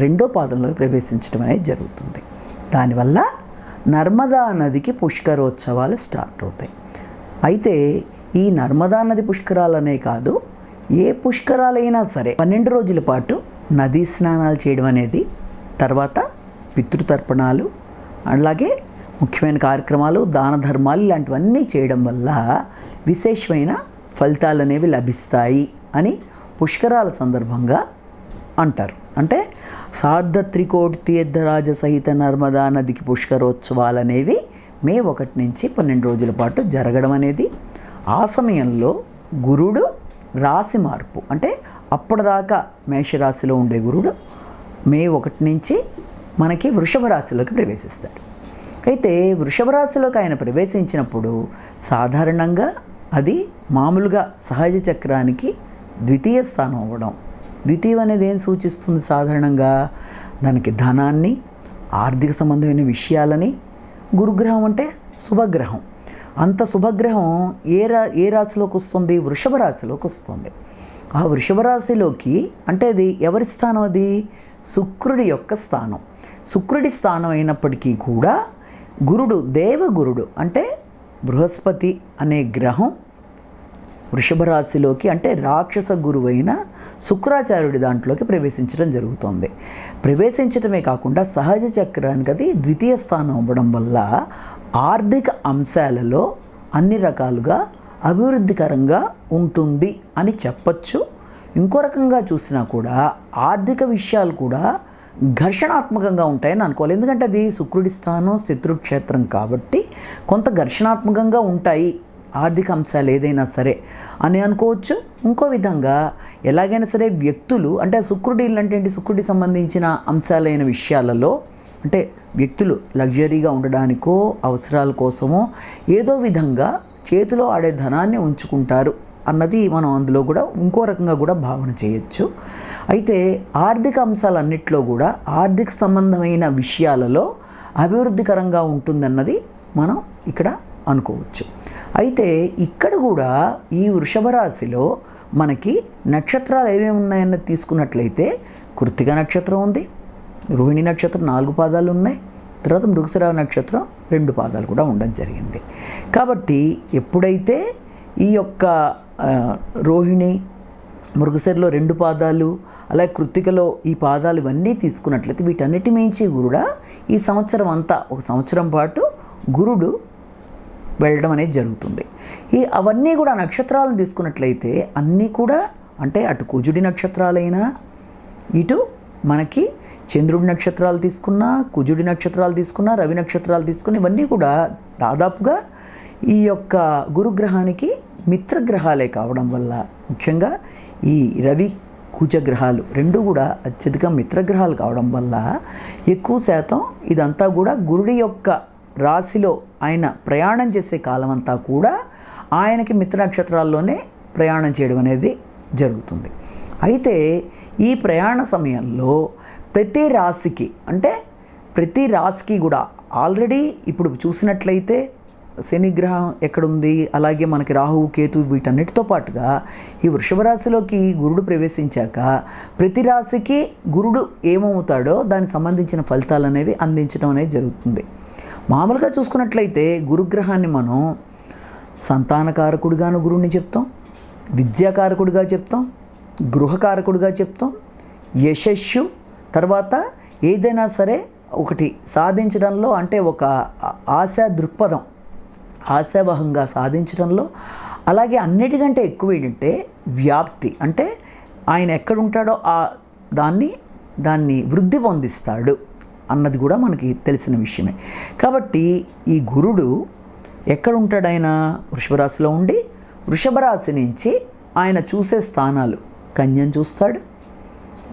రెండో పాదంలోకి ప్రవేశించడం అనేది జరుగుతుంది. దానివల్ల నర్మదా నదికి పుష్కరోత్సవాలు స్టార్ట్ అవుతాయి. అయితే ఈ నర్మదా నది పుష్కరాలనే కాదు ఏ పుష్కరాలైనా సరే పన్నెండు రోజుల పాటు నదీ స్నానాలు చేయడం అనేది తర్వాత పితృతర్పణాలు అలాగే ముఖ్యమైన కార్యక్రమాలు దాన ధర్మాలు ఇలాంటివన్నీ చేయడం వల్ల విశేషమైన ఫలితాలు అనేవి లభిస్తాయి అని పుష్కరాల సందర్భంగా అంటారు. అంటే సార్ధ త్రికోటి తీర్థరాజ సహిత నర్మదా నదికి పుష్కరోత్సవాలు అనేవి మే ఒకటి నుంచి పన్నెండు రోజుల పాటు జరగడం అనేది. ఆ సమయంలో గురుడు రాశి మార్పు అంటే అప్పటిదాకా మేషరాశిలో ఉండే గురుడు మే ఒకటి నుంచి మనకి వృషభ రాశిలోకి ప్రవేశిస్తాడు. అయితే వృషభ రాశిలోకి ఆయన ప్రవేశించినప్పుడు సాధారణంగా అది మామూలుగా సహజ చక్రానికి ద్వితీయ స్థానం అవ్వడం ద్వితీయం అనేది ఏం సూచిస్తుంది సాధారణంగా? దానికి ధనాన్ని ఆర్థిక సంబంధమైన విషయాలని గురుగ్రహం అంటే శుభగ్రహం. అంత శుభగ్రహం ఏ రా ఏ రాశిలోకి వస్తుంది? వృషభ రాశిలోకి వస్తుంది. ఆ వృషభ రాశిలోకి అంటే అది ఎవరి స్థానం అది? శుక్రుడి యొక్క స్థానం. శుక్రుడి స్థానం అయినప్పటికీ కూడా గురుడు దేవగురుడు అంటే బృహస్పతి అనే గ్రహం వృషభ రాశిలోకి అంటే రాక్షస గురువైన శుక్రాచార్యుడి దాంట్లోకి ప్రవేశించడం జరుగుతుంది. ప్రవేశించడమే కాకుండా సహజ చక్రానికి అది ద్వితీయ స్థానం అవ్వడం వల్ల ఆర్థిక అంశాలలో అన్ని రకాలుగా అభివృద్ధికరంగా ఉంటుంది అని చెప్పచ్చు. ఇంకో రకంగా చూసినా కూడా ఆర్థిక విషయాలు కూడా ఘర్షణాత్మకంగా ఉంటాయని అనుకోవాలి. ఎందుకంటే అది శుక్రుడి స్థానం శత్రుక్షేత్రం కాబట్టి కొంత ఘర్షణాత్మకంగా ఉంటాయి. ఆర్థిక అంశాలు ఏదైనా సరే అని అనుకోవచ్చు. ఇంకో విధంగా ఎలాగైనా సరే వ్యక్తులు అంటే శుక్రుడి అంటే ఏంటి? శుక్రుడికి సంబంధించిన అంశాలైన విషయాలలో అంటే వ్యక్తులు లగ్జరీగా ఉండడానికో అవసరాల కోసమో ఏదో విధంగా చేతిలో ఆడే ధనాన్ని ఉంచుకుంటారు అన్నది మనం అందులో కూడా ఇంకో రకంగా కూడా భావన చేయొచ్చు. అయితే ఆర్థిక అంశాలన్నింటిలో కూడా ఆర్థిక సంబంధమైన విషయాలలో అభివృద్ధికరంగా ఉంటుందన్నది మనం ఇక్కడ అనుకోవచ్చు. అయితే ఇక్కడ కూడా ఈ వృషభ రాశిలో మనకి నక్షత్రాలు ఏమేమి ఉన్నాయన్నది తీసుకున్నట్లయితే కృత్తిక నక్షత్రం ఉంది రోహిణి నక్షత్రం నాలుగు పాదాలు ఉన్నాయి తర్వాత మృగశిర నక్షత్రం రెండు పాదాలు కూడా ఉండడం జరిగింది. కాబట్టి ఎప్పుడైతే ఈ యొక్క రోహిణి మృగశిరలో రెండు పాదాలు అలాగే కృత్తికలో ఈ పాదాలు ఇవన్నీ తీసుకున్నట్లయితే వీటన్నిటి మించి కూడా ఈ సంవత్సరం అంతా ఒక సంవత్సరం పాటు గురుడు వెళ్ళడం అనేది జరుగుతుంది. ఈ అవన్నీ కూడా నక్షత్రాలను తీసుకున్నట్లయితే అన్నీ కూడా అంటే అటు కుజుడి నక్షత్రాలైనా ఇటు మనకి చంద్రుడి నక్షత్రాలు తీసుకున్నా కుజుడి నక్షత్రాలు తీసుకున్నా రవి నక్షత్రాలు తీసుకున్న ఇవన్నీ కూడా దాదాపుగా ఈ యొక్క గురుగ్రహానికి మిత్రగ్రహాలే కావడం వల్ల ముఖ్యంగా ఈ రవి కుజగ్రహాలు రెండు కూడా అత్యధిక మిత్రగ్రహాలు కావడం వల్ల ఎక్కువ శాతం ఇదంతా కూడా గురుడి యొక్క రాశిలో ఆయన ప్రయాణం చేసే కాలం అంతా కూడా ఆయనకి మిత్ర నక్షత్రాల్లోనే ప్రయాణం చేయడం అనేది జరుగుతుంది. అయితే ఈ ప్రయాణ సమయంలో ప్రతి రాశికి అంటే ప్రతి రాశికి కూడా ఆల్రెడీ ఇప్పుడు చూసినట్లయితే శనిగ్రహం ఎక్కడుంది అలాగే మనకి రాహువు కేతు వీటన్నిటితో పాటుగా ఈ వృషభ రాశిలోకి గురుడు ప్రవేశించాక ప్రతి రాశికి గురుడు ఏమవుతాడో దానికి సంబంధించిన ఫలితాలు అనేవి అందించడం అనేది జరుగుతుంది. మామూలుగా చూసుకున్నట్లయితే గురుగ్రహాన్ని మనం సంతానకారకుడిగాను గురువుని చెప్తాం విద్యాకారకుడిగా చెప్తాం గృహకారకుడిగా చెప్తాం యశస్సు తర్వాత ఏదైనా సరే ఒకటి సాధించడంలో అంటే ఒక ఆ- ఆశా దృక్పథం ఆశావహంగా సాధించడంలో. అలాగే అన్నిటికంటే ఎక్కువ ఏంటంటే వ్యాప్తి అంటే ఆయన ఎక్కడుంటాడో ఆ దాన్ని దాన్ని వృద్ధి పొందిస్తాడు. అన్నది కూడా మనకి తెలిసిన విషయమే. కాబట్టి ఈ గురుడు ఎక్కడ ఉంటాడు ఆయన వృషభరాశిలో ఉండి వృషభరాశి నుంచి ఆయన చూసే స్థానాలు. కన్యను చూస్తాడు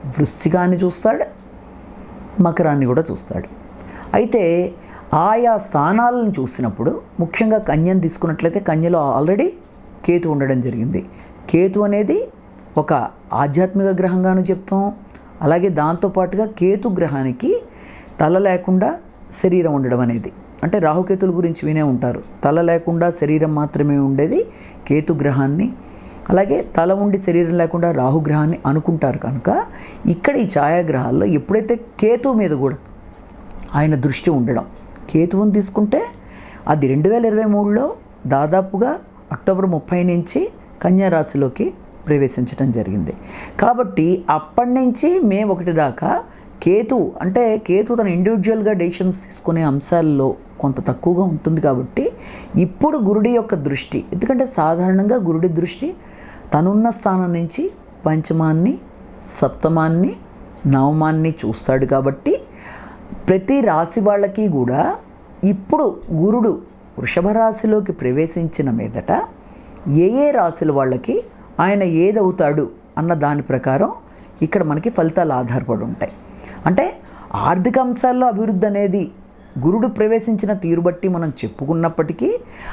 వృశ్చికాన్ని చూస్తాడు మకరాన్ని కూడా చూస్తాడు. అయితే ఆయా స్థానాలను చూసినప్పుడు ముఖ్యంగా కన్యను తీసుకున్నట్లయితే కన్యలో ఆల్రెడీ కేతు ఉండడం జరిగింది. కేతు అనేది ఒక ఆధ్యాత్మిక గ్రహంగాను చెప్తాం. అలాగే దాంతోపాటుగా కేతు గ్రహానికి తల లేకుండా శరీరం ఉండడం అనేది. అంటే రాహుకేతుల గురించి వినే ఉంటారు. తల లేకుండా శరీరం మాత్రమే ఉండేది కేతు గ్రహాన్ని. అలాగే తల ఉండి శరీరం లేకుండా రాహుగ్రహాన్ని అనుకుంటారు కనుక ఇక్కడ ఈ ఛాయాగ్రహాల్లో ఎప్పుడైతే కేతు మీద కూడా ఆయన దృష్టి ఉండడం కేతువుని తీసుకుంటే అది రెండు వేల ఇరవై మూడులో దాదాపుగా అక్టోబర్ ముప్పై నుంచి కన్యారాశిలోకి ప్రవేశించడం జరిగింది. కాబట్టి అప్పటి నుంచి మే ఒకటి దాకా కేతు అంటే కేతు తన ఇండివిజువల్గా డెసిషన్స్ తీసుకునే అంశాల్లో కొంత తక్కువగా ఉంటుంది కాబట్టి ఇప్పుడు గురుడి యొక్క దృష్టి ఎందుకంటే సాధారణంగా గురుడి దృష్టి తనున్న స్థానం నుంచి పంచమాన్ని సప్తమాన్ని నవమాన్ని చూస్తాడు కాబట్టి ప్రతి రాశి వాళ్ళకి కూడా ఇప్పుడు గురుడు వృషభ రాశిలోకి ప్రవేశించిన మీదట ఏ ఏ రాశుల వాళ్ళకి ఆయన ఏదవుతాడు అన్న దాని ప్రకారం ఇక్కడ మనకి ఫలితాలు ఆధారపడి ఉంటాయి. అంటే ఆర్థిక అంశాల్లో అభివృద్ధి అనేది గురుడు ప్రవేశించిన తీరు బట్టి మనం చెప్పుకున్నప్పటికీ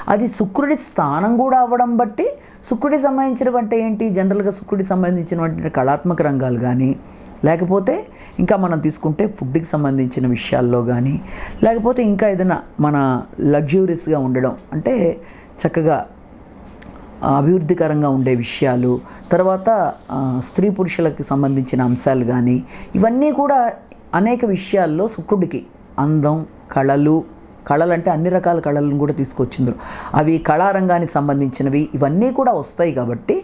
అది శుక్రుడి స్థానం కూడా అవ్వడం బట్టి శుక్రుడికి సంబంధించినవంటే ఏంటి? జనరల్గా శుక్రుడికి సంబంధించినటువంటి కళాత్మక రంగాలు కానీ లేకపోతే ఇంకా మనం తీసుకుంటే ఫుడ్కి సంబంధించిన విషయాల్లో కానీ లేకపోతే ఇంకా ఏదైనా మన లగ్జూరియస్గా ఉండడం అంటే చక్కగా అభివృద్ధికరంగా ఉండే విషయాలు తర్వాత స్త్రీ పురుషులకు సంబంధించిన అంశాలు కానీ ఇవన్నీ కూడా అనేక విషయాల్లో శుక్రుడికి అందం కళలు కళలు అంటే అన్ని రకాల కళలను కూడా తీసుకొచ్చింది అవి కళారంగానికి సంబంధించినవి ఇవన్నీ కూడా వస్తాయి కాబట్టి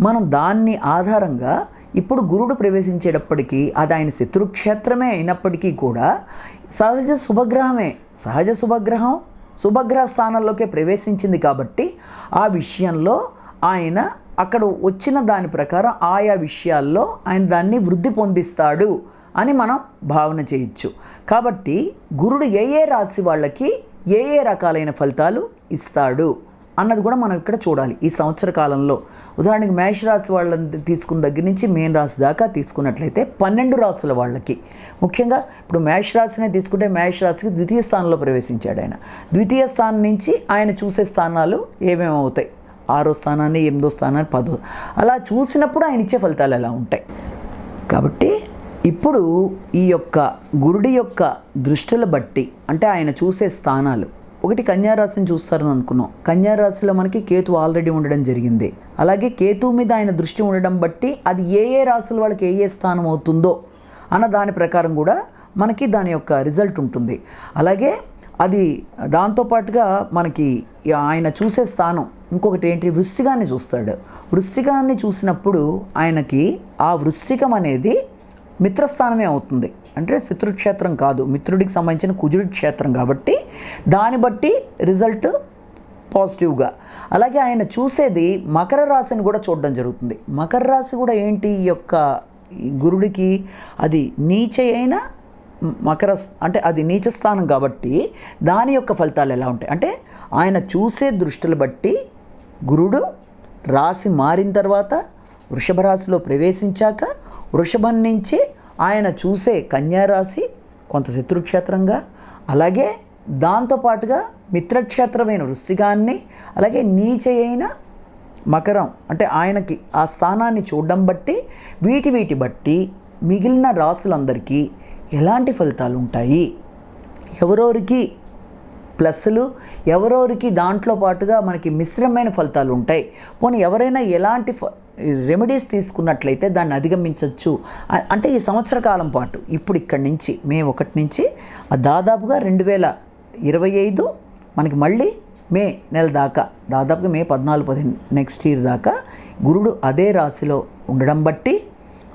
మనం దాన్ని ఆధారంగా ఇప్పుడు గురుడు ప్రవేశించేటప్పటికీ అది ఆయన శత్రుక్షేత్రమే అయినప్పటికీ కూడా సహజ శుభగ్రహమే సహజ శుభగ్రహం శుభగ్రహ స్థానంలోకే ప్రవేశించింది కాబట్టి ఆ విషయంలో ఆయన అక్కడ వచ్చిన దాని ప్రకారం ఆయా విషయాల్లో ఆయన దాన్ని వృద్ధి పొందిస్తాడు అని మనం భావన చేయొచ్చు. కాబట్టి గురుడు ఏ ఏ రాశి వాళ్ళకి ఏ ఏ రకాలైన ఫలితాలు ఇస్తాడు అన్నది కూడా మనం ఇక్కడ చూడాలి ఈ సంవత్సర కాలంలో. ఉదాహరణకి మేషరాశి వాళ్ళని తీసుకున్న దగ్గర నుంచి మేన్ రాశి దాకా తీసుకున్నట్లయితే పన్నెండు రాసుల వాళ్ళకి ముఖ్యంగా ఇప్పుడు మేష రాశిని తీసుకుంటే మేష రాశికి ద్వితీయ స్థానంలో ప్రవేశించాడు ఆయన. ద్వితీయ స్థానం నుంచి ఆయన చూసే స్థానాలు ఏమేమి అవుతాయి? ఆరో స్థానాన్ని ఎనిమిదో స్థానాన్ని పదో అలా చూసినప్పుడు ఆయన ఇచ్చే ఫలితాలు ఎలా ఉంటాయి? కాబట్టి ఇప్పుడు ఈ యొక్క గురుడి యొక్క దృష్టిని బట్టి అంటే ఆయన చూసే స్థానాలు. ఒకటి కన్యారాశిని చూస్తారని అనుకున్నాం. కన్యారాశిలో మనకి కేతు ఆల్రెడీ ఉండడం జరిగింది. అలాగే కేతు మీద ఆయన దృష్టి ఉండడం బట్టి అది ఏ ఏ రాశుల వాళ్ళకి ఏ ఏ స్థానం అవుతుందో అన్న దాని ప్రకారం కూడా మనకి దాని యొక్క రిజల్ట్ ఉంటుంది. అలాగే అది దాంతోపాటుగా మనకి ఆయన చూసే స్థానం ఇంకొకటి ఏంటి? వృశ్చికాన్ని చూస్తాడు. వృశ్చికాన్ని చూసినప్పుడు ఆయనకి ఆ వృశ్చికం అనేది మిత్రస్థానమే అవుతుంది. అంటే శత్రుక్షేత్రం కాదు. మిత్రుడికి సంబంధించిన కుజుడి క్షేత్రం కాబట్టి దాన్ని బట్టి రిజల్ట్ పాజిటివ్గా. అలాగే ఆయన చూసేది మకర రాశిని కూడా చూడడం జరుగుతుంది. మకర రాశి కూడా ఏంటి? ఈ యొక్క గురుడికి అది నీచ అయిన మకర అంటే అది నీచ స్థానం కాబట్టి దాని యొక్క ఫలితాలు ఎలా ఉంటాయి? అంటే ఆయన చూసే దృష్టిని బట్టి గురుడు రాశి మారిన తర్వాత వృషభ రాశిలో ప్రవేశించాక వృషభం నుంచి ఆయన చూసే కన్యారాశి కొంత శత్రుక్షేత్రంగా అలాగే దాంతోపాటుగా మిత్రక్షేత్రమైన వృశ్చికాన్ని అలాగే నీచ మకరం అంటే ఆయనకి ఆ స్థానాన్ని చూడడం బట్టి వీటి వీటి బట్టి మిగిలిన రాసులందరికీ ఎలాంటి ఫలితాలు ఉంటాయి ఎవరెవరికి ప్లస్లు ఎవరోరికి దాంట్లో పాటుగా మనకి మిశ్రమైన ఫలితాలు ఉంటాయి పోనీ ఎవరైనా ఎలాంటి ఫ- రెమెడీస్ తీసుకున్నట్లయితే దాన్ని అధిగమించవచ్చు అంటే ఈ సంవత్సర కాలం పాటు ఇప్పుడు ఇక్కడి నుంచి మే ఒకటి నుంచి దాదాపుగా రెండు వేల ఇరవై ఐదు మనకి మళ్ళీ మే నెల దాకా దాదాపుగా మే పద్నాలుగు పదిహేను నెక్స్ట్ ఇయర్ దాకా గురుడు అదే రాశిలో ఉండడం బట్టి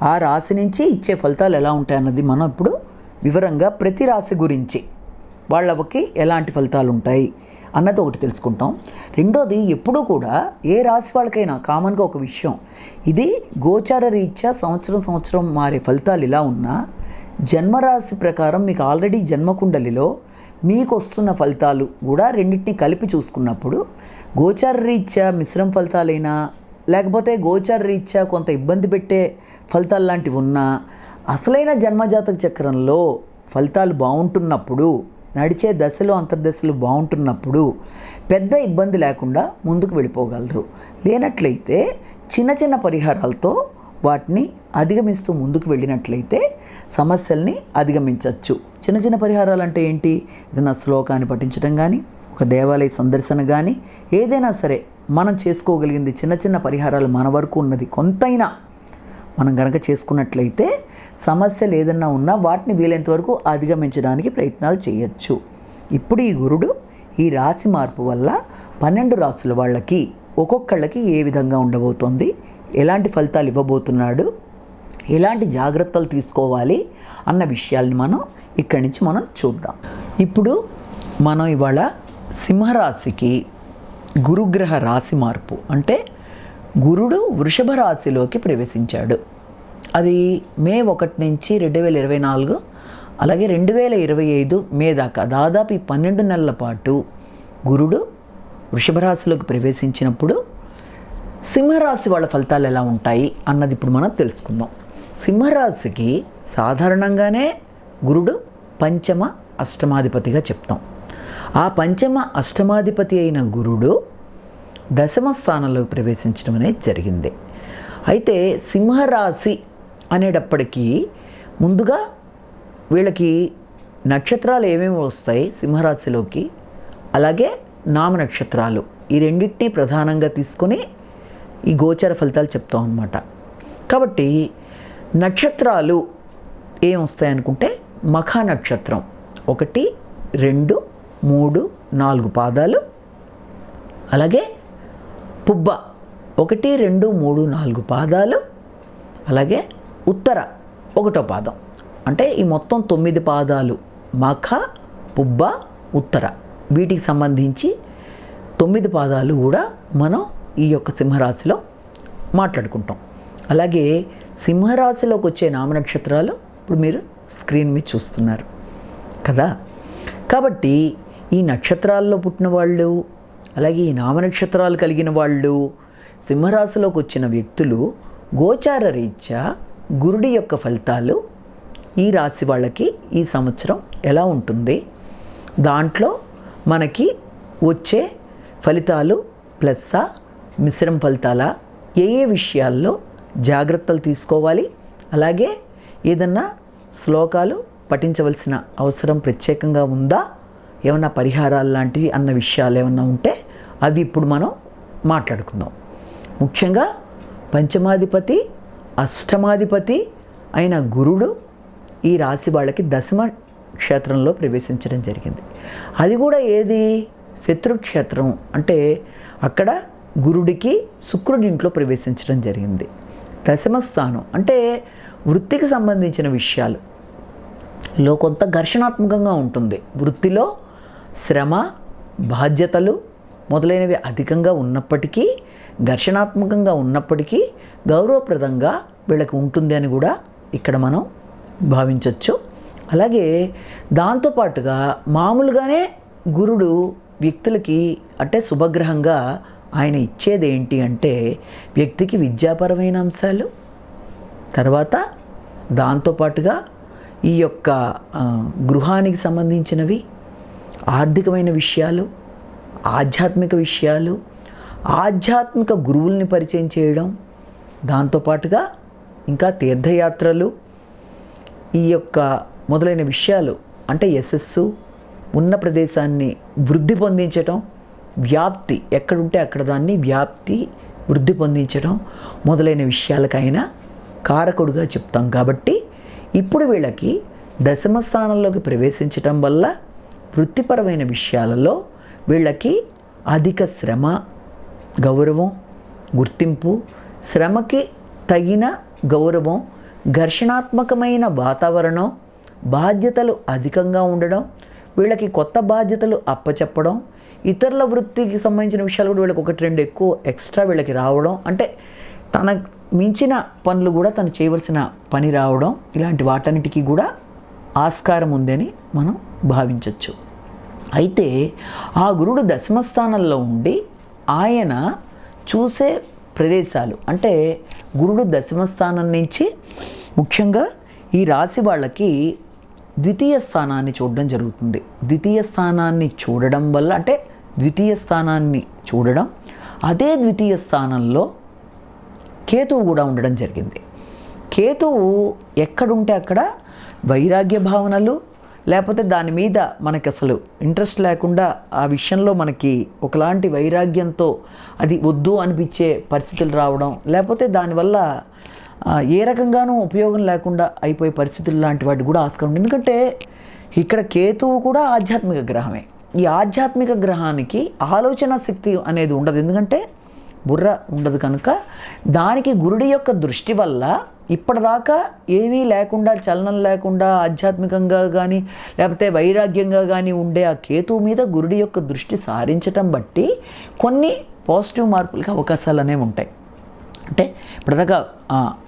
ఆ రాశి నుంచి ఇచ్చే ఫలితాలు ఎలా ఉంటాయన్నది మనం ఇప్పుడు వివరంగా ప్రతి రాశి గురించి వాళ్ళకి ఎలాంటి ఫలితాలు ఉంటాయి అన్నది ఒకటి తెలుసుకుంటాం. రెండోది ఎప్పుడూ కూడా ఏ రాశి వాళ్ళకైనా కామన్గా ఒక విషయం ఇది గోచార రీత్యా సంవత్సరం సంవత్సరం మారే ఫలితాలు ఇలా ఉన్నా జన్మరాశి ప్రకారం మీకు ఆల్రెడీ జన్మకుండలిలో మీకు వస్తున్న ఫలితాలు కూడా రెండింటిని కలిపి చూసుకున్నప్పుడు గోచార రీత్యా మిశ్రమ ఫలితాలైనా లేకపోతే గోచార రీత్యా కొంత ఇబ్బంది పెట్టే ఫలితాలు లాంటివి ఉన్నా అసలైన జన్మజాతక చక్రంలో ఫలితాలు బాగుంటున్నప్పుడు నడిచే దశలు అంతర్దశలు బాగుంటున్నప్పుడు పెద్ద ఇబ్బంది లేకుండా ముందుకు వెళ్ళిపోగలరు. లేనట్లయితే చిన్న చిన్న పరిహారాలతో వాటిని అధిగమిస్తూ ముందుకు వెళ్ళినట్లయితే సమస్యల్ని అధిగమించవచ్చు చిన్న చిన్న పరిహారాలు అంటే ఏంటి? ఏదైనా శ్లోకాన్ని పఠించడం కానీ ఒక దేవాలయ సందర్శన కానీ ఏదైనా సరే మనం చేసుకోగలిగింది చిన్న చిన్న పరిహారాలు మన వరకు ఉన్నది. కొంతైనా మనం గనక చేసుకున్నట్లయితే సమస్యలు ఏదన్నా ఉన్నా వాటిని వీలైనంత వరకు అధిగమించడానికి ప్రయత్నాలు చేయొచ్చు. ఇప్పుడు ఈ గురుడు ఈ రాశి మార్పు వల్ల పన్నెండు రాసుల వాళ్ళకి ఒక్కొక్కళ్ళకి ఏ విధంగా ఉండబోతోంది? ఎలాంటి ఫలితాలు ఇవ్వబోతున్నాడు? ఎలాంటి జాగ్రత్తలు తీసుకోవాలి అన్న విషయాల్ని మనం ఇక్కడి నుంచి మనం చూద్దాం. ఇప్పుడు మనం ఇవాళ సింహరాశికి గురుగ్రహ రాశి మార్పు అంటే గురుడు వృషభ రాశిలోకి ప్రవేశించాడు. అది మే ఒకటి నుంచి రెండు వేల ఇరవై నాలుగు అలాగే రెండు వేల ఇరవై ఐదు మే దాకా దాదాపు ఈ పన్నెండు నెలల పాటు గురుడు వృషభ రాశిలోకి ప్రవేశించినప్పుడు సింహరాశి వాళ్ళ ఫలితాలు ఎలా ఉంటాయి అన్నది ఇప్పుడు మనం తెలుసుకుందాం. సింహరాశికి సాధారణంగానే గురుడు పంచమ అష్టమాధిపతిగా చెప్తాం. ఆ పంచమ అష్టమాధిపతి అయిన గురుడు దశమ స్థానంలోకి ప్రవేశించడం అనేది జరిగింది. అయితే సింహరాశి అనేటప్పటికీ ముందుగా వీళ్ళకి నక్షత్రాలు ఏమేమి వస్తాయి సింహరాశిలోకి? అలాగే నామ నక్షత్రాలు ఈ రెండింటినీ ప్రధానంగా తీసుకొని ఈ గోచర ఫలితాలు చెప్తాం అన్నమాట. కాబట్టి నక్షత్రాలు ఏం అనుకుంటే మఖా నక్షత్రం ఒకటి రెండు మూడు నాలుగు పాదాలు. అలాగే పుబ్బ. ఒకటి రెండు మూడు నాలుగు పాదాలు. అలాగే ఉత్తర ఒకటో పాదం. అంటే ఈ మొత్తం తొమ్మిది పాదాలు మఖ పుబ్బ ఉత్తర. వీటికి సంబంధించి తొమ్మిది పాదాలు కూడా మనం ఈ యొక్క సింహరాశిలో మాట్లాడుకుంటాం. అలాగే సింహరాశిలోకి వచ్చే నామనక్షత్రాలు ఇప్పుడు మీరు స్క్రీన్ మీద చూస్తున్నారు. కదా? కాబట్టి ఈ నక్షత్రాల్లో పుట్టిన వాళ్ళు అలాగే ఈ నామనక్షత్రాలు కలిగిన వాళ్ళు సింహరాశిలోకి వచ్చిన వ్యక్తులు గోచార రీత్యా గురుడి యొక్క ఫలితాలు ఈ రాశి వాళ్ళకి ఈ సంవత్సరం ఎలా ఉంటుంది? దాంట్లో మనకి వచ్చే ఫలితాలు ప్లస్సా మిశ్రమ ఫలితాల? ఏ ఏ విషయాల్లో జాగ్రత్తలు తీసుకోవాలి. అలాగే ఏదన్నా శ్లోకాలు పఠించవలసిన అవసరం ప్రత్యేకంగా ఉందా? ఏమన్నా పరిహారాలు లాంటివి అన్న విషయాలు ఏమన్నా ఉంటే అవి ఇప్పుడు మనం మాట్లాడుకుందాం. ముఖ్యంగా పంచమాధిపతి అష్టమాధిపతి అయిన గురుడు ఈ రాశి వాళ్ళకి దశమ క్షేత్రంలో ప్రవేశించడం జరిగింది. అది కూడా ఏది? శత్రుక్షేత్రం అంటే అక్కడ గురుడికి శుక్రుడి ఇంట్లో ప్రవేశించడం జరిగింది. దశమ స్థానం అంటే వృత్తికి సంబంధించిన విషయాలు. లో కొంత ఘర్షణాత్మకంగా ఉంటుంది. వృత్తిలో శ్రమ బాధ్యతలు మొదలైనవి అధికంగా ఉన్నప్పటికీ ఘర్షణాత్మకంగా ఉన్నప్పటికీ గౌరవప్రదంగా వీళ్ళకి ఉంటుంది అని కూడా ఇక్కడ మనం భావించవచ్చు అలాగే దాంతోపాటుగా మామూలుగానే గురుడు వ్యక్తులకి అంటే శుభగ్రహంగా ఆయన ఇచ్చేది ఏంటి అంటే వ్యక్తికి విద్యాపరమైన అంశాలు తర్వాత దాంతోపాటుగా ఈ యొక్క గృహానికి సంబంధించినవి ఆర్థికమైన విషయాలు ఆధ్యాత్మిక విషయాలు ఆధ్యాత్మిక గురువుల్ని పరిచయం చేయడం దాంతోపాటుగా ఇంకా తీర్థయాత్రలు ఈ యొక్క మొదలైన విషయాలు అంటే యశస్సు ఉన్న ప్రదేశాన్ని వృద్ధి పొందించటం వ్యాప్తి ఎక్కడుంటే అక్కడ దాన్ని వ్యాప్తి వృద్ధి పొందించడం మొదలైన విషయాలకైనా కారకుడుగా చెప్తాం. కాబట్టి ఇప్పుడు వీళ్ళకి దశమ స్థానంలోకి ప్రవేశించటం వల్ల వృత్తిపరమైన విషయాలలో వీళ్ళకి అధిక శ్రమ గౌరవం గుర్తింపు శ్రమకి తగిన గౌరవం ఘర్షణాత్మకమైన వాతావరణం బాధ్యతలు అధికంగా ఉండడం వీళ్ళకి కొత్త బాధ్యతలు అప్పచెప్పడం ఇతరుల వృత్తికి సంబంధించిన విషయాలు కూడా వీళ్ళకి ఒకటి రెండు ఎక్కువ ఎక్స్ట్రా వీళ్ళకి రావడం. అంటే తన మించిన పనులు కూడా తను చేయవలసిన పని రావడం. ఇలాంటి వాటన్నిటికీ కూడా ఆస్కారం ఉందని మనం భావించవచ్చు అయితే ఆ గురుడు దశమ స్థానంలో ఉండి ఆయన చూసే ప్రదేశాలు అంటే గురుడు దశమ స్థానం నుంచి ముఖ్యంగా ఈ రాశి వాళ్ళకి ద్వితీయ స్థానాన్ని చూడడం జరుగుతుంది. ద్వితీయ స్థానాన్ని చూడడం వల్ల అంటే ద్వితీయ స్థానాన్ని చూడడం అదే ద్వితీయ స్థానంలో కేతువు కూడా ఉండడం జరిగింది. కేతువు ఎక్కడుంటే అక్కడ వైరాగ్య భావనలు లేకపోతే దాని మీద మనకి అసలు ఇంట్రెస్ట్ లేకుండా ఆ విషయంలో మనకి ఒకలాంటి వైరాగ్యంతో అది వద్దు అనిపించే పరిస్థితులు రావడం లేకపోతే దానివల్ల ఏ రకంగానూ ఉపయోగం లేకుండా అయిపోయే పరిస్థితులు లాంటి వాటి కూడా ఆస్కారం ఉంది. ఎందుకంటే ఇక్కడ కేతువు కూడా ఆధ్యాత్మిక గ్రహమే. ఈ ఆధ్యాత్మిక గ్రహానికి ఆలోచన శక్తి అనేది ఉండదు. ఎందుకంటే బుర్ర ఉండదు కనుక దానికి గురుడి యొక్క దృష్టి వల్ల ఇప్పటిదాకా ఏమీ లేకుండా చలనం లేకుండా ఆధ్యాత్మికంగా కానీ లేకపోతే వైరాగ్యంగా కానీ ఉండే ఆ కేతువు మీద గురుడి యొక్క దృష్టి సారించటం బట్టి కొన్ని పాజిటివ్ మార్పులకి అవకాశాలు అనేవి ఉంటాయి. అంటే ఇప్పటిదాకా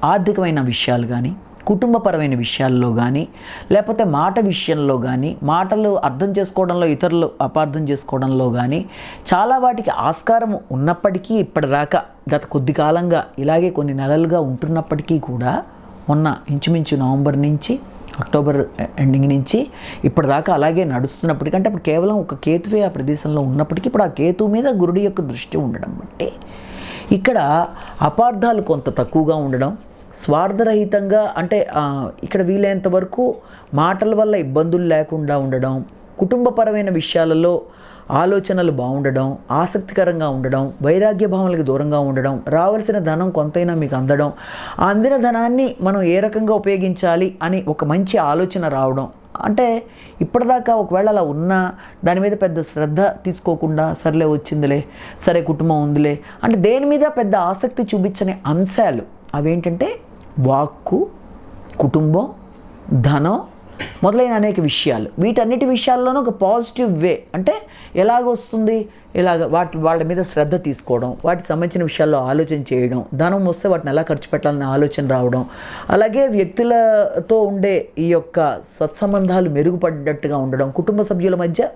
ఆర్థికమైన విషయాలు కానీ కుటుంబపరమైన విషయాల్లో కానీ లేకపోతే మాట విషయంలో కానీ మాటలు అర్థం చేసుకోవడంలో ఇతరులు అపార్థం చేసుకోవడంలో కానీ చాలా వాటికి ఆస్కారం ఉన్నప్పటికీ ఇప్పటిదాకా గత కొద్ది కాలంగా ఇలాగే కొన్ని నెలలుగా ఉంటున్నప్పటికీ కూడా మొన్న ఇంచుమించు నవంబర్ నుంచి అక్టోబర్ ఎండింగ్ నుంచి ఇప్పటిదాకా అలాగే నడుస్తున్నప్పటికీ అంటే అప్పుడు కేవలం ఒక కేతువే ఆ ప్రదేశంలో ఉన్నప్పటికీ ఇప్పుడు ఆ కేతువు మీద గురుడి యొక్క దృష్టి ఉండడం బట్టి ఇక్కడ అపార్థాలు కొంత తక్కువగా ఉండడం స్వార్థరహితంగా అంటే ఇక్కడ వీలైనంత వరకు మాటల వల్ల ఇబ్బందులు లేకుండా ఉండడం కుటుంబపరమైన విషయాలలో ఆలోచనలు బాగుండడం ఆసక్తికరంగా ఉండడం వైరాగ్య భావనలకు దూరంగా ఉండడం రావాల్సిన ధనం కొంతైనా మీకు అందడం ఆ అందిన ధనాన్ని మనం ఏ రకంగా ఉపయోగించాలి అని ఒక మంచి ఆలోచన రావడం. అంటే ఇప్పటిదాకా ఒకవేళ అలా ఉన్నా దాని మీద పెద్ద శ్రద్ధ తీసుకోకుండా సర్లే వచ్చిందిలే సరే కుటుంబం ఉందిలే అంటే దేని మీద పెద్ద ఆసక్తి చూపించని అంశాలు అవేంటంటే వాక్కు కుటుంబం ధనం మొదలైన అనేక విషయాలు. వీటన్నిటి విషయాల్లోనూ ఒక పాజిటివ్ వే అంటే ఎలాగొస్తుంది? ఇలాగ వాటి వాళ్ళ మీద శ్రద్ధ తీసుకోవడం వాటికి సంబంధించిన విషయాల్లో ఆలోచన చేయడం ధనం వస్తే వాటిని ఎలా ఖర్చు పెట్టాలనే ఆలోచన రావడం అలాగే వ్యక్తులతో ఉండే ఈ యొక్క సత్సంబంధాలు మెరుగుపడ్డట్టుగా ఉండడం కుటుంబ సభ్యుల మధ్య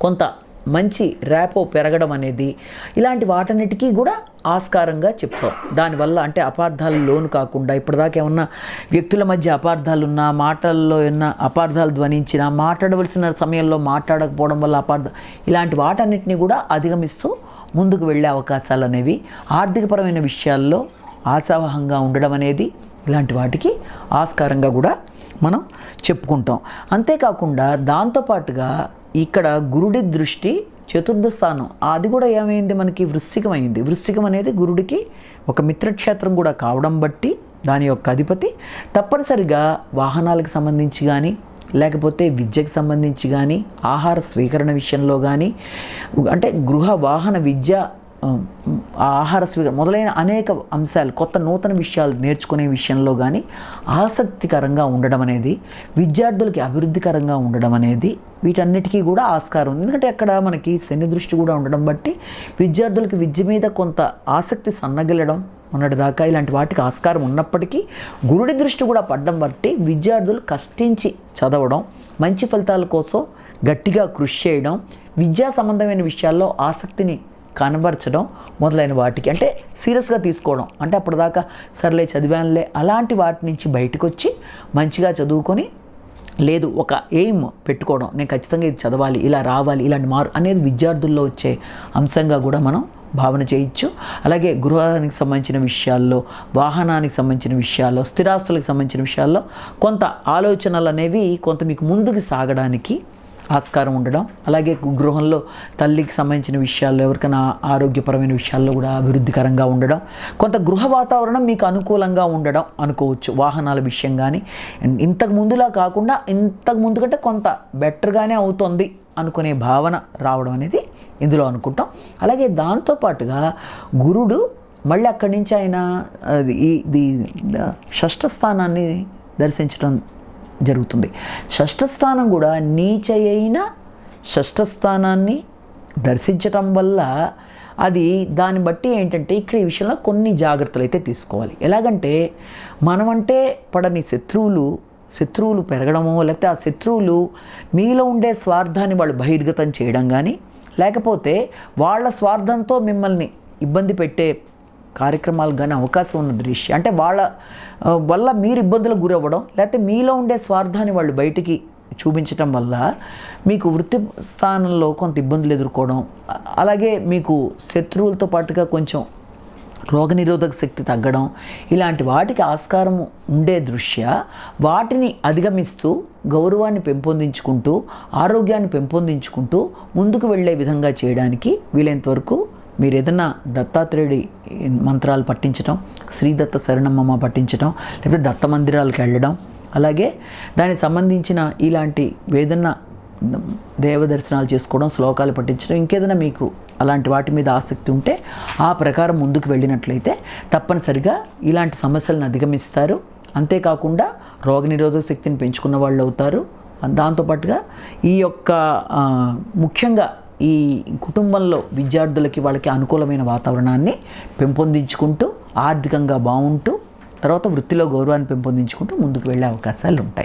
కొంత మంచి ర్యాపో పెరగడం అనేది ఇలాంటి వాటన్నిటికీ కూడా ఆస్కారంగా చెప్తాం. దానివల్ల అంటే అపార్థాలు లోను కాకుండా ఇప్పటిదాకా ఏమన్నా వ్యక్తుల మధ్య అపార్థాలు ఉన్నా మాటల్లో ఉన్న అపార్థాలు ధ్వనించినా మాట్లాడవలసిన సమయంలో మాట్లాడకపోవడం వల్ల అపార్థ ఇలాంటి వాటన్నిటిని కూడా అధిగమిస్తూ ముందుకు వెళ్ళే అవకాశాలు అనేవి ఆర్థికపరమైన విషయాల్లో ఆశావహంగా ఉండడం అనేది ఇలాంటి వాటికి ఆస్కారంగా కూడా మనం చెప్పుకుంటాం. అంతేకాకుండా దాంతోపాటుగా ఇక్కడ గురుడి దృష్టి చతుర్థ స్థానం. అది కూడా ఏమైంది? మనకి వృశ్చికం అయింది. వృశ్చికం అనేది గురుడికి ఒక మిత్రక్షేత్రం కూడా కావడం బట్టి దాని యొక్క అధిపతి. తప్పనిసరిగా వాహనాలకు సంబంధించి కానీ లేకపోతే విద్యకు సంబంధించి కానీ ఆహార స్వీకరణ విషయంలో కానీ అంటే గృహ వాహన విద్య ఆహార స్వీకరణ మొదలైన అనేక అంశాలు కొత్త నూతన విషయాలు నేర్చుకునే విషయంలో కానీ ఆసక్తికరంగా ఉండడం అనేది విద్యార్థులకి అభివృద్ధికరంగా ఉండడం అనేది వీటన్నిటికీ కూడా ఆస్కారం ఉంది. ఎందుకంటే అక్కడ మనకి శని దృష్టి కూడా ఉండడం బట్టి విద్యార్థులకి విద్య మీద కొంత ఆసక్తి సన్నగిలడం మొన్నటి దాకా ఇలాంటి వాటికి ఆస్కారం ఉన్నప్పటికీ గురుడి దృష్టి కూడా పడడం బట్టి విద్యార్థులు కష్టించి చదవడం మంచి ఫలితాల కోసం గట్టిగా కృషి చేయడం విద్యా సంబంధమైన విషయాల్లో ఆసక్తిని కనబరచడం మొదలైన వాటికి అంటే సీరియస్గా తీసుకోవడం. అంటే అప్పటిదాకా సర్లే చదివానులే అలాంటి వాటి నుంచి బయటకు వచ్చి మంచిగా చదువుకొని లేదు ఒక ఎయిమ్ పెట్టుకోవడం నేను ఖచ్చితంగా ఇది చదవాలి ఇలా రావాలి ఇలాంటి మారు అనేది విద్యార్థుల్లో వచ్చే అంశంగా కూడా మనం భావన చేయొచ్చు. అలాగే గృహానికి సంబంధించిన విషయాల్లో వాహనానికి సంబంధించిన విషయాల్లో స్థిరాస్తులకు సంబంధించిన విషయాల్లో కొంత ఆలోచనలు అనేవి కొంత మీకు ముందుకు సాగడానికి ఆస్కారం ఉండడం అలాగే గృహంలో తల్లికి సంబంధించిన విషయాల్లో ఎవరికైనా ఆరోగ్యపరమైన విషయాల్లో కూడా అభివృద్ధికరంగా ఉండడం కొంత గృహ వాతావరణం మీకు అనుకూలంగా ఉండడం అనుకోవచ్చు వాహనాల విషయం కానీ ఇంతకు ముందులా కాకుండా ఇంతకు ముందు కంటే కొంత బెటర్గానే అవుతుంది అనుకునే భావన రావడం అనేది ఇందులో అనుకుంటాం. అలాగే దాంతోపాటుగా గురుడు మళ్ళీ అక్కడి నుంచి ఆయన అది ఈ ది షష్ఠ స్థానాన్ని దర్శించడం జరుగుతుంది. షష్ఠస్థానం కూడా నీచయైన షష్ఠస్థానాన్ని దర్శించటం వల్ల అది దాన్ని బట్టి ఏంటంటే ఇక్కడ ఈ విషయంలో కొన్ని జాగ్రత్తలు అయితే తీసుకోవాలి. ఎలాగంటే మనమంటే పడని శత్రువులు శత్రువులు పెరగడమో లేకపోతే ఆ శత్రువులు మీలో ఉండే స్వార్థాన్ని వాళ్ళు బహిర్గతం చేయడం కానీ లేకపోతే వాళ్ళ స్వార్థంతో మిమ్మల్ని ఇబ్బంది పెట్టే కార్యక్రమాలు కానీ అవకాశం ఉన్న దృష్టి. అంటే వాళ్ళ వల్ల మీరు ఇబ్బందులకు గురవ్వడం లేకపోతే మీలో ఉండే స్వార్థాన్ని వాళ్ళు బయటికి చూపించటం వల్ల మీకు వృత్తి స్థానంలో కొంత ఇబ్బందులు ఎదుర్కోవడం అలాగే మీకు శత్రువులతో పాటుగా కొంచెం రోగనిరోధక శక్తి తగ్గడం ఇలాంటి వాటికి ఆస్కారం ఉండే దృష్ట్యా వాటిని అధిగమిస్తూ గౌరవాన్ని పెంపొందించుకుంటూ ఆరోగ్యాన్ని పెంపొందించుకుంటూ ముందుకు వెళ్ళే విధంగా చేయడానికి వీలైనంత వరకు మీరు ఏదన్నా దత్తాత్రేయుడి మంత్రాలు పట్టించడం శ్రీదత్త శరణమ్మ పట్టించడం లేకపోతే దత్త మందిరాలకు వెళ్ళడం అలాగే దానికి సంబంధించిన ఇలాంటి ఏదన్నా దేవ దర్శనాలు చేసుకోవడం శ్లోకాలు పఠించడం ఇంకేదైనా మీకు అలాంటి వాటి మీద ఆసక్తి ఉంటే ఆ ప్రకారం ముందుకు వెళ్ళినట్లయితే తప్పనిసరిగా ఇలాంటి సమస్యలను అధిగమిస్తారు. అంతేకాకుండా రోగనిరోధక శక్తిని పెంచుకున్న వాళ్ళు అవుతారు. దాంతోపాటుగా ఈ యొక్క ముఖ్యంగా ఈ కుటుంబంలో విద్యార్థులకి వాళ్ళకి అనుకూలమైన వాతావరణాన్ని పెంపొందించుకుంటూ ఆర్థికంగా బాగుంటూ తర్వాత వృత్తిలో గౌరవాన్ని పెంపొందించుకుంటూ ముందుకు వెళ్ళే అవకాశాలు ఉంటాయి